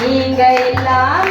நீங்க இல்லாம